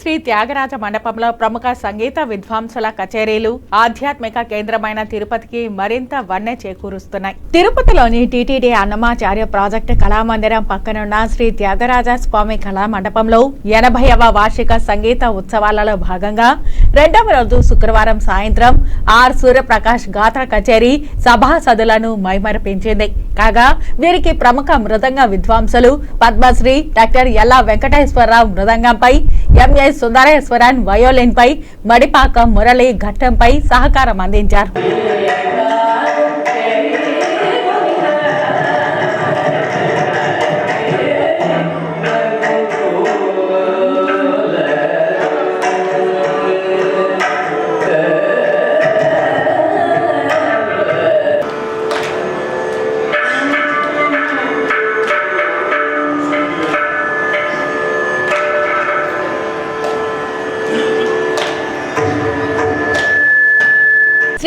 శ్రీ త్యాగరాజ మండపంలో ప్రముఖ సంగీత విద్వాంసుల కచేరీలు ఆధ్యాత్మిక కేంద్రమైన తిరుపతికి మరింత వన్నె చేకూరుస్తున్నాయి. తిరుపతిలోని టీటీడీ అన్నమాచార్య ప్రాజెక్టు కళామందిరం పక్కనున్న శ్రీ త్యాగరాజ స్వామి కళా మండపంలో ఎనభైవ వార్షిక సంగీత ఉత్సవాలలో భాగంగా రెండవ రోజు శుక్రవారం సాయంత్రం ఆర్ సూర్యప్రకాష్ గాత్ర కచేరీ సభాసదులను మైమరిపించింది. కాగా వీరికి ప్రముఖ మృదంగ విద్వాంసులు పద్మశ్రీ డాక్టర్ ఎల్లా వెంకటేశ్వరరావు మృదంగంపై ఎంఏ సుందరేశ్వరన్ వయోలిన్ పై మడిపాక మురళి ఘట్టంపై సహకారం అందించారు.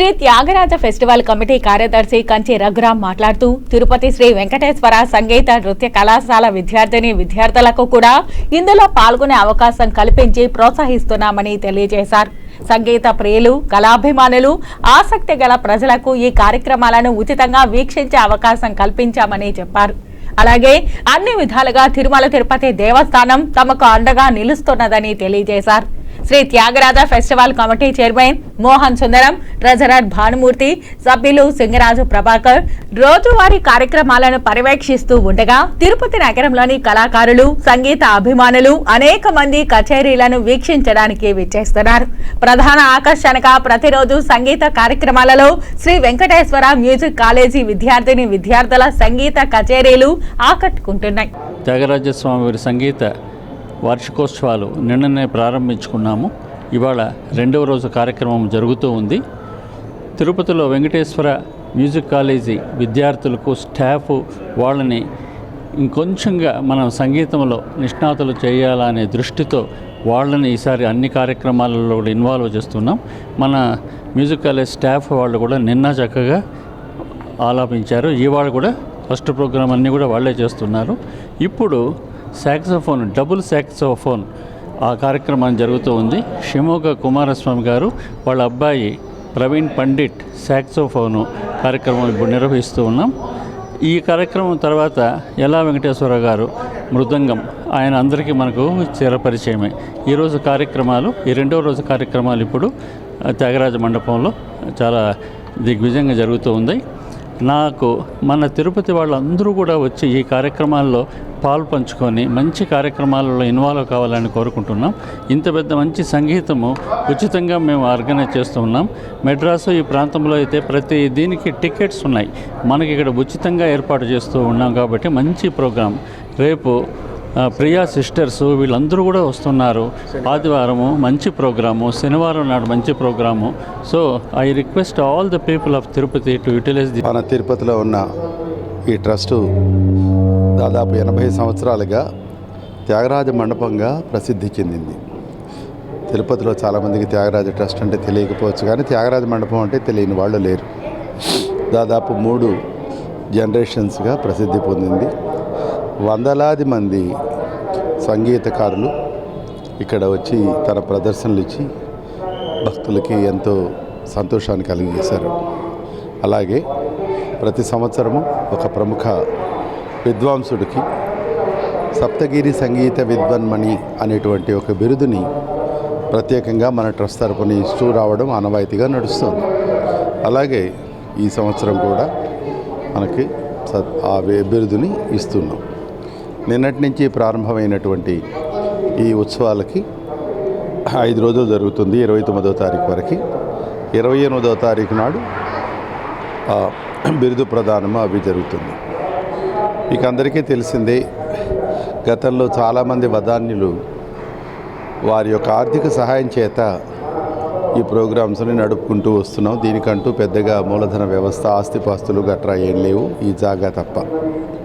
శ్రీ త్యాగరాజ ఫెస్టివల్ కమిటీ కార్యదర్శి కంచి రఘురాం మాట్లాడుతూ తిరుపతి శ్రీ వెంకటేశ్వర సంగీత నృత్య కళాశాల విద్యార్థిని విద్యార్థులకు కూడా ఇందులో పాల్గొనే అవకాశం కల్పించి ప్రోత్సహిస్తున్నామని తెలియజేశారు. సంగీత ప్రియులు కళాభిమానులు ఆసక్తి గల ప్రజలకు ఈ కార్యక్రమాలను ఉచితంగా వీక్షించే అవకాశం కల్పించామని చెప్పారు. అలాగే అన్ని విధాలుగా తిరుమల తిరుపతి దేవస్థానం తమకు అండగా నిలుస్తున్నదని తెలియజేశారు. Shri Thyagaraja festival committee chairman Mohan Sundaram treasurer Bhanumurthy సభ్యులు సింగరాజు ప్రభాకర్ రోజువారీ కార్యక్రమాలను పర్యవేక్షిస్తూ ఉండగా తిరుపతి నగరంలోని కళాకారులు సంగీత అభిమానులు అనేక మంది కచేరీలను వీక్షించడానికి విచ్చేస్తున్నారు. ప్రధాన ఆకర్షణగా ప్రతిరోజు సంగీత కార్యక్రమాలలో శ్రీ వెంకటేశ్వర మ్యూజిక్ కాలేజీ విద్యార్థిని విద్యార్థుల సంగీత కచేరీలు ఆకట్టుకుంటున్నాయి. త్యాగరాజస్వామి వారి సంగీత వార్షికోత్సవాలు నిన్ననే ప్రారంభించుకున్నాము. ఇవాళ రెండవ రోజు కార్యక్రమం జరుగుతూ ఉంది. తిరుపతిలో వెంకటేశ్వర మ్యూజిక్ కాలేజీ విద్యార్థులకు స్టాఫ్ వాళ్ళని ఇంకొంచెంగా మనం సంగీతంలో నిష్ణాతులు చేయాలనే దృష్టితో వాళ్ళని ఈసారి అన్ని కార్యక్రమాలలో కూడా ఇన్వాల్వ్ చేస్తున్నాం. మన మ్యూజిక్ కాలేజ్ స్టాఫ్ వాళ్ళు కూడా నిన్న చక్కగా ఆలాపించారు. ఇవాళ కూడా ఫస్ట్ ప్రోగ్రామ్ అన్నీ కూడా వాళ్ళే చేస్తున్నారు. ఇప్పుడు శాక్సోఫోన్ డబుల్ శాక్సోఫోన్ ఆ కార్యక్రమం జరుగుతూ ఉంది. షిమోగ కుమారస్వామి గారు వాళ్ళ అబ్బాయి ప్రవీణ్ పండిట్ శాక్సోఫోను కార్యక్రమం ఇప్పుడు నిర్వహిస్తూ ఉన్నాం. ఈ కార్యక్రమం తర్వాత ఎలా వెంకటేశ్వర గారు మృదంగం ఆయన అందరికీ మనకు చిరపరిచయమే. ఈరోజు కార్యక్రమాలు ఈ రెండో రోజు కార్యక్రమాలు ఇప్పుడు త్యాగరాజ మండపంలో చాలా దిగ్విజయంగా జరుగుతూ ఉంది నాకు మన తిరుపతి వాళ్ళందరూ కూడా వచ్చి ఈ కార్యక్రమాల్లో పాలు పంచుకొని మంచి కార్యక్రమాలలో ఇన్వాల్వ్ కావాలని కోరుకుంటున్నాం. ఇంత పెద్ద మంచి సంగీతము ఉచితంగా మేము ఆర్గనైజ్ చేస్తూ ఉన్నాం మెడ్రాసు ఈ ప్రాంతంలో అయితే ప్రతి దీనికి టికెట్స్ ఉన్నాయి. మనకి ఇక్కడ ఉచితంగా ఏర్పాటు చేస్తూ ఉన్నాం కాబట్టి మంచి ప్రోగ్రాం. రేపు ప్రియా సిస్టర్స్ వీళ్ళందరూ కూడా వస్తున్నారు. ఆదివారము మంచి ప్రోగ్రాము శనివారం నాడు మంచి programme. So I request all the people of Tirupati to utilise the మన తిరుపతిలో ఉన్న ఈ ట్రస్టు దాదాపు ఎనభై సంవత్సరాలుగా త్యాగరాజ మండపంగా ప్రసిద్ధి చెందింది. తిరుపతిలో చాలామందికి త్యాగరాజ ట్రస్ట్ అంటే తెలియకపోవచ్చు కానీ త్యాగరాజ మండపం అంటే తెలియని వాళ్ళు లేరు. దాదాపు మూడు జనరేషన్స్గా ప్రసిద్ధి పొందింది. వందలాది మంది సంగీతకారులు ఇక్కడ వచ్చి తన ప్రదర్శనలు ఇచ్చి భక్తులకి ఎంతో సంతోషాన్ని కలిగజేశారు. అలాగే ప్రతి సంవత్సరము ఒక ప్రముఖ విద్వాంసుడికి సప్తగిరి సంగీత విద్వన్మణి అనేటువంటి ఒక బిరుదుని ప్రత్యేకంగా మన ట్రస్ట్ తరపున ఇస్తూ రావడం ఆనవాయితీగా నడుస్తుంది. అలాగే ఈ సంవత్సరం కూడా మనకి ఆ బిరుదుని ఇస్తున్నాం. నిన్నటి నుంచి ప్రారంభమైనటువంటి ఈ ఉత్సవాలకి ఐదు రోజులు జరుగుతుంది ఇరవై తొమ్మిదవ తారీఖు వరకు. ఇరవై ఎనిమిదో తారీఖు నాడు బిరుదు ప్రదానము అవి జరుగుతుంది. మీకు అందరికీ తెలిసిందే గతంలో చాలామంది వదాన్యులు వారి యొక్క ఆర్థిక సహాయం చేత ఈ ప్రోగ్రామ్స్ని నడుపుకుంటూ వస్తున్నాం. దీనికంటూ పెద్దగా మూలధన వ్యవస్థ ఆస్తిపాస్తులు గట్రా ఏం లేవు. ఈ జాగా తప్ప.